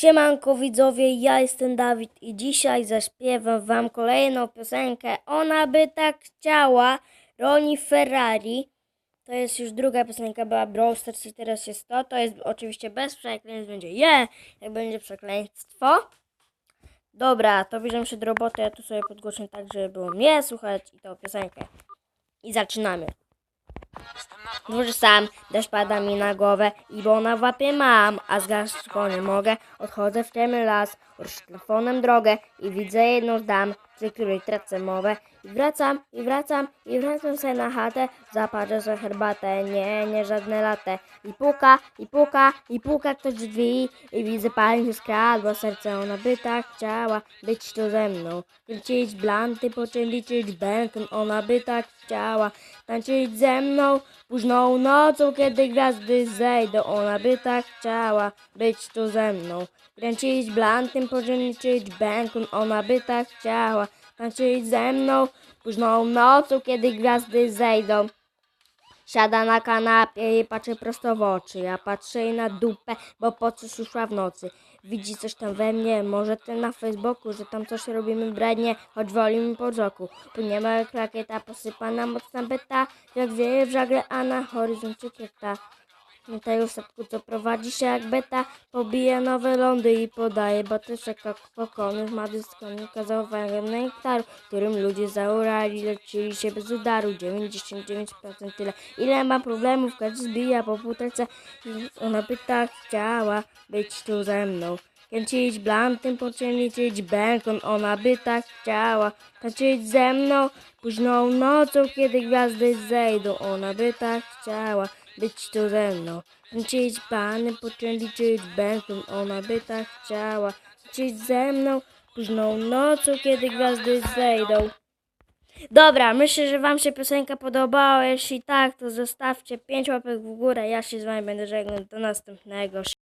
Siemanko widzowie, ja jestem Dawid i dzisiaj zaśpiewam wam kolejną piosenkę Ona by tak chciała, Roni Ferrari. To jest już druga piosenka, była Brawl Stars i teraz jest to. To jest oczywiście bez przekleństw, będzie je, jak będzie przekleństwo. Dobra, to bierzemy się do roboty, ja tu sobie podgłoszę tak, żeby było mnie słuchać i tą piosenkę. I zaczynamy. Dłuży sam, deszcz pada mi na głowę i bo na łapie mam, a go nie mogę. Odchodzę w ciemny las, ruszę telefonem drogę i widzę jedną z dam, przy której tracę mowę. I wracam, i wracam, i wracam sobie na chatę, zaparzę sobie herbatę, nie, nie żadne late. I puka, i puka, i puka ktoś drzwi i widzę się skradła, serce ona by tak chciała być tu ze mną. Kręcić blanty, po czym liczyć bęką, ona by tak chciała tańczyć ze mną. Późną nocą, kiedy gwiazdy zejdą, ona by tak chciała być tu ze mną. Kręcić blantem, po czym liczyć ona by tak chciała tańczyć ze mną. Późną nocą, kiedy gwiazdy zejdą. Siada na kanapie i patrzy prosto w oczy. Ja patrzę jej na dupę, bo po coś uszła w nocy. Widzi coś tam we mnie, może ten na Facebooku, że tam coś robimy brednie, choć woli mi po wzroku. Płyniemy jak rakieta, posypana mocna byta, jak wieje w żagle, a na horyzoncie kieta. Pamiętaj o statku, co prowadzi się jak beta, pobija nowe lądy i podaje batyczek jak pokonów, ma dyskonika zauwaga nektaru, którym ludzie zaorali, lecili się bez udaru, 99% tyle. Ile ma problemów, każdy zbija po półtorce, ona by tak chciała być tu ze mną. Kręcić blantem, po czym liczyć bękon, ona by tak chciała tańczyć ze mną. Późną nocą, kiedy gwiazdy zejdą, ona by tak chciała być tu ze mną. Kręcić planem, po czym liczyć bękon, ona by tak chciała tańczyć ze mną. Późną nocą, kiedy gwiazdy zejdą. Dobra, myślę, że Wam się piosenka podobała. Jeśli tak, to zostawcie 5 łapek w górę. Ja się z Wami będę żegnał. Do następnego.